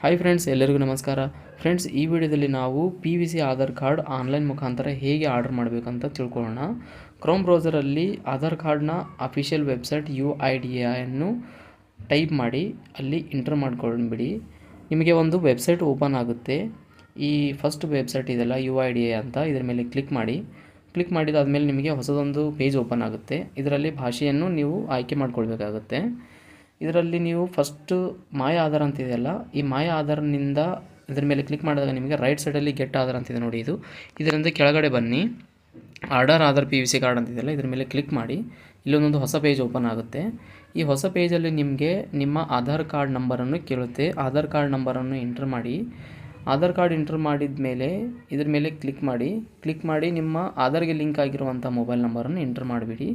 Hi friends ಎಲ್ಲರಿಗೂ ನಮಸ್ಕಾರ. Friends ಈ ವಿಡಿಯೋದಲ್ಲಿ ನಾವು P V C Aadhaar card online ಮುಖಾಂತರ ಹೇಗೆ ಆರ್ಡರ್ ಮಾಡಬೇಕಂತ ತಿಳ್ಕೊಳ್ಳೋಣ. ಕ್ರೋಮ್ ಬ್ರೌಸರಲ್ಲಿ ಆಧಾರ್ ಕಾರ್ಡ್ನ official website U I D ಅನ್ನು ಟೈಪ್ ಮಾಡಿ, ಅಲ್ಲಿ ಇಂಟರ್ ಮಾಡ್ಕೊಂಡ್ಬಿಡಿ. ನಿಮಗೆ ಒಂದು ವೆಬ್ಸೈಟ್ ಓಪನ್ ಆಗುತ್ತೆ. ಈ ಫಸ್ಟ್ ವೆಬ್ಸೈಟ್ ಇದೆಲ್ಲ ಯು ಐ ಡಿ ಎ ಅಂತ ಇದರ ಮೇಲೆ ಕ್ಲಿಕ್ ಮಾಡಿ. ಕ್ಲಿಕ್ ಮಾಡಿದಾದಮೇಲೆ ನಿಮಗೆ ಹೊಸದೊಂದು ಪೇಜ್ ಓಪನ್ ಆಗುತ್ತೆ. ಇದರಲ್ಲಿ ಭಾಷೆಯನ್ನು ನೀವು ಆಯ್ಕೆ ಮಾಡ್ಕೊಳ್ಬೇಕಾಗುತ್ತೆ. ಇದರಲ್ಲಿ ನೀವು ಫಸ್ಟು ಮಾಯ ಆಧಾರ್ ಅಂತಿದೆಯಲ್ಲ ಈ ಮಾಯ ಆಧಾರ್ನಿಂದ ಇದ್ರ ಮೇಲೆ ಕ್ಲಿಕ್ ಮಾಡಿದಾಗ ನಿಮಗೆ ರೈಟ್ ಸೈಡಲ್ಲಿ ಗೆಟ್ ಆಧಾರ್ ಅಂತಿದೆ ನೋಡಿ ಇದು. ಇದರಿಂದ ಕೆಳಗಡೆ ಬನ್ನಿ. Order Aadhaar P V C card ಅಂತಿದೆಯಲ್ಲ ಇದ್ರ ಮೇಲೆ ಕ್ಲಿಕ್ ಮಾಡಿ. ಇಲ್ಲೊಂದೊಂದು ಹೊಸ ಪೇಜ್ ಓಪನ್ ಆಗುತ್ತೆ. ಈ ಹೊಸ ಪೇಜಲ್ಲಿ ನಿಮಗೆ ನಿಮ್ಮ ಆಧಾರ್ ಕಾರ್ಡ್ ನಂಬರನ್ನು ಕೇಳುತ್ತೆ. ಆಧಾರ್ ಕಾರ್ಡ್ ನಂಬರನ್ನು ಎಂಟ್ರ್ ಮಾಡಿ. ಆಧಾರ್ ಕಾರ್ಡ್ ಎಂಟ್ರ್ ಮಾಡಿದ ಮೇಲೆ ಇದ್ರ ಮೇಲೆ ಕ್ಲಿಕ್ ಮಾಡಿ. ಕ್ಲಿಕ್ ಮಾಡಿ ನಿಮ್ಮ ಆಧಾರ್ಗೆ ಲಿಂಕ್ ಆಗಿರುವಂಥ ಮೊಬೈಲ್ ನಂಬರನ್ನು ಎಂಟ್ರ್ ಮಾಡಿಬಿಡಿ.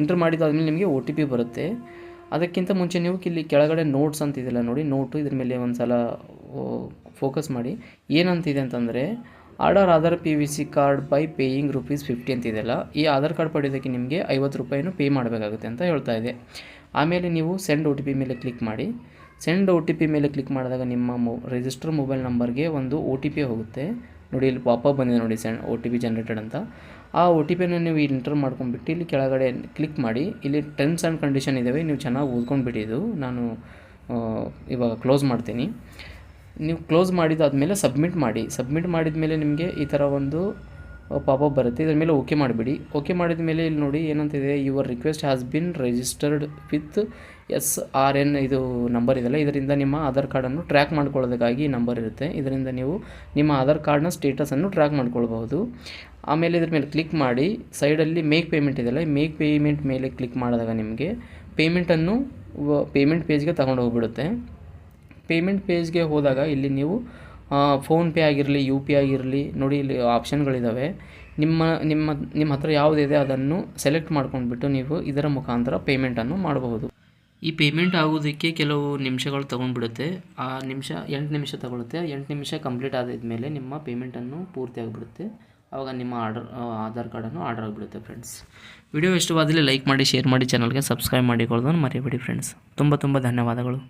ಎಂಟರ್ ಮಾಡಿದಾದ್ಮೇಲೆ ನಿಮಗೆ ಒ ಟಿ ಪಿ ಬರುತ್ತೆ. ಅದಕ್ಕಿಂತ ಮುಂಚೆ ನೀವು ಇಲ್ಲಿ ಕೆಳಗಡೆ ನೋಟ್ಸ್ ಅಂತಿದೆಯಲ್ಲ ನೋಡಿ ನೋಟು ಇದ್ರ ಮೇಲೆ ಒಂದು ಸಲ ಫೋಕಸ್ ಮಾಡಿ. ಏನಂತಿದೆ ಅಂತಂದರೆ order Aadhaar P V C card by paying rupees fifty ಅಂತಿದೆಯಲ್ಲ, ಈ ಆಧಾರ್ ಕಾರ್ಡ್ ಪಡೆಯೋದಕ್ಕೆ ನಿಮಗೆ ಐವತ್ತು ರೂಪಾಯಿನೂ ಪೇ ಮಾಡಬೇಕಾಗುತ್ತೆ ಅಂತ ಹೇಳ್ತಾ ಇದೆ. ಆಮೇಲೆ ನೀವು ಸೆಂಡ್ ಒ ಟಿ ಪಿ ಮೇಲೆ ಕ್ಲಿಕ್ ಮಾಡಿ. ಸೆಂಡ್ ಒ ಟಿ ಪಿ ಮೇಲೆ ಕ್ಲಿಕ್ ಮಾಡಿದಾಗ ನಿಮ್ಮ ಮೊ ರಿಜಿಸ್ಟರ್ ಮೊಬೈಲ್ ನಂಬರ್ಗೆ ಒಂದು ಒ ಟಿ ಪಿ ಹೋಗುತ್ತೆ. ನೋಡಿ, ಇಲ್ಲಿ ಪಾಪಪ್ ಬಂದಿದೆ ನೋಡಿ send O T P generated ಅಂತ. ಆ ಒ ಟಿ ಪಿನ ನೀವು ಎಂಟರ್ ಮಾಡ್ಕೊಂಡ್ಬಿಟ್ಟು ಇಲ್ಲಿ ಕೆಳಗಡೆ ಕ್ಲಿಕ್ ಮಾಡಿ. ಇಲ್ಲಿ ಟರ್ಮ್ಸ್ ಆ್ಯಂಡ್ ಕಂಡೀಷನ್ ಇದ್ದಾವೆ ನೀವು ಚೆನ್ನಾಗಿ ಓದ್ಕೊಂಡ್ಬಿಟ್ಟಿದ್ದು ನಾನು ಇವಾಗ ಕ್ಲೋಸ್ ಮಾಡ್ತೀನಿ. ನೀವು ಕ್ಲೋಸ್ ಮಾಡಿದಾದ್ಮೇಲೆ ಸಬ್ಮಿಟ್ ಮಾಡಿ. ಸಬ್ಮಿಟ್ ಮಾಡಿದ ಮೇಲೆ ನಿಮಗೆ ಈ ಥರ ಒಂದು ಪಾಪಪ್ ಬರುತ್ತೆ. ಇದ್ರ ಮೇಲೆ ಓಕೆ ಮಾಡಿಬಿಡಿ. ಓಕೆ ಮಾಡಿದ ಮೇಲೆ ಇಲ್ಲಿ ನೋಡಿ ಏನಂತಿದೆ your request has been registered with S R N ಇದು ನಂಬರ್ ಇದೆಯಲ್ಲ ಇದರಿಂದ ನಿಮ್ಮ ಆಧಾರ್ ಕಾರ್ಡನ್ನು ಟ್ರ್ಯಾಕ್ ಮಾಡ್ಕೊಳ್ಳೋದಕ್ಕಾಗಿ ಈ ನಂಬರ್ ಇರುತ್ತೆ. ಇದರಿಂದ ನೀವು ನಿಮ್ಮ ಆಧಾರ್ ಕಾರ್ಡ್ನ ಸ್ಟೇಟಸನ್ನು ಟ್ರ್ಯಾಕ್ ಮಾಡ್ಕೊಳ್ಬಹುದು. ಆಮೇಲೆ ಇದ್ರ ಮೇಲೆ ಕ್ಲಿಕ್ ಮಾಡಿ. ಸೈಡಲ್ಲಿ ಮೇಕ್ ಪೇಮೆಂಟ್ ಇದೆಯಲ್ಲ, ಈ ಮೇಕ್ ಪೇಮೆಂಟ್ ಮೇಲೆ ಕ್ಲಿಕ್ ಮಾಡಿದಾಗ ನಿಮಗೆ ಪೇಮೆಂಟನ್ನು ಪೇಮೆಂಟ್ ಪೇಜ್ಗೆ ತಗೊಂಡು ಹೋಗ್ಬಿಡುತ್ತೆ ಪೇಮೆಂಟ್ ಪೇಜ್ಗೆ ಹೋದಾಗ ಇಲ್ಲಿ ನೀವು ಫೋನ್ಪೇ ಆಗಿರಲಿ, ಯು ಪಿ ಆಗಿರಲಿ, ನೋಡಿ ಇಲ್ಲಿ ಆಪ್ಷನ್ಗಳಿದ್ದಾವೆ ನಿಮ್ಮ ನಿಮ್ಮ ನಿಮ್ಮ ಹತ್ರ ಯಾವುದಿದೆ ಅದನ್ನು ಸೆಲೆಕ್ಟ್ ಮಾಡ್ಕೊಂಡ್ಬಿಟ್ಟು ನೀವು ಇದರ ಮುಖಾಂತರ ಪೇಮೆಂಟನ್ನು ಮಾಡಬಹುದು. ಈ ಪೇಮೆಂಟ್ ಆಗೋದಕ್ಕೆ ಕೆಲವು ನಿಮಿಷಗಳು ತೊಗೊಂಡ್ಬಿಡುತ್ತೆ. ಆ ನಿಮಿಷ, ಎಂಟು ನಿಮಿಷ ತಗೊಳುತ್ತೆ. ಎಂಟು ನಿಮಿಷ ಕಂಪ್ಲೀಟ್ ಆದಿದ್ಮೇಲೆ ನಿಮ್ಮ ಪೇಮೆಂಟನ್ನು ಪೂರ್ತಿ ಆಗಿಬಿಡುತ್ತೆ. ಆವಾಗ ನಿಮ್ಮ ಆರ್ಡರ್ ಆಧಾರ್ ಕಾರ್ಡನ್ನು ಆರ್ಡರ್ ಆಗಿಬಿಡುತ್ತೆ ಫ್ರೆಂಡ್ಸ್. ವಿಡಿಯೋ ಇಷ್ಟವಾದಲ್ಲಿ ಲೈಕ್ ಮಾಡಿ, ಶೇರ್ ಮಾಡಿ, ಚಾನಲ್ಗೆ ಸಬ್ಸ್ಕ್ರೈಬ್ ಮಾಡಿಕೊಳ್ಳೋದನ್ನು ಮರಿಬೇಡಿ ಫ್ರೆಂಡ್ಸ್. ತುಂಬ ತುಂಬ ಧನ್ಯವಾದಗಳು.